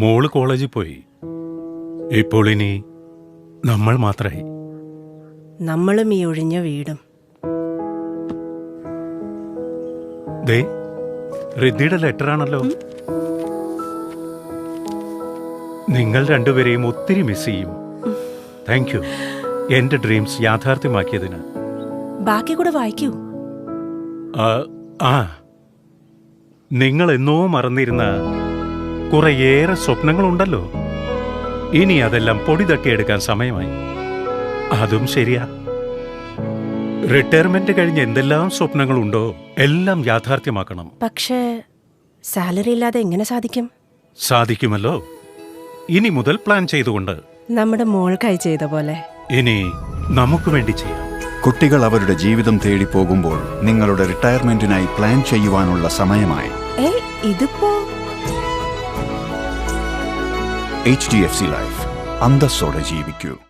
മോൾ കോളേജിൽ പോയി. ഇപ്പോൾ ഇനി നമ്മൾ മാത്രമായി നമ്മളും ഈ ഒഴിഞ്ഞ വീടും. ദേ ലെറ്റർ ആണല്ലോ. നിങ്ങൾ രണ്ടുപേരെയും ഒത്തിരി മിസ് ചെയ്യും. താങ്ക് യു എന്റെ ഡ്രീംസ് യാഥാർത്ഥ്യമാക്കിയതിന്. ബാക്കി കൂടെ വായിക്കൂ. ആ, ആ. നിങ്ങൾ എന്നോ മറന്നിരുന്ന കുറേയേറെ സ്വപ്നങ്ങളുണ്ടല്ലോ. ഇനി അതെല്ലാം പൊടി തട്ടിയെടുക്കാൻ സമയമായി. അതും ശരിയാ. റിട്ടയർമെന്റ് കഴിഞ്ഞ് എന്തെല്ലാം സ്വപ്നങ്ങളുണ്ടോ എല്ലാം യാഥാർത്ഥ്യമാക്കണം. പക്ഷേ സാലറി ഇല്ലാതെ എങ്ങനെ സാധിക്കും? സാധിക്കുമല്ലോ. ഇനി മുതൽ പ്ലാൻ ചെയ്തുകൊണ്ട്. നമ്മുടെ മോൾക്കായി ചെയ്ത പോലെ. ഇനി നമുക്ക് വേണ്ടി ചെയ്യാം. കുട്ടികൾ അവരുടെ ജീവിതം തേടി പോകുമ്പോൾ നിങ്ങളുടെ റിട്ടയർമെന്റിനായി പ്ലാൻ ചെയ്യുവാനുള്ള സമയമായി. ഏ ഇതിപ്പോ H D F C life. അന്തസ്സോടെ ജീവിക്കൂ.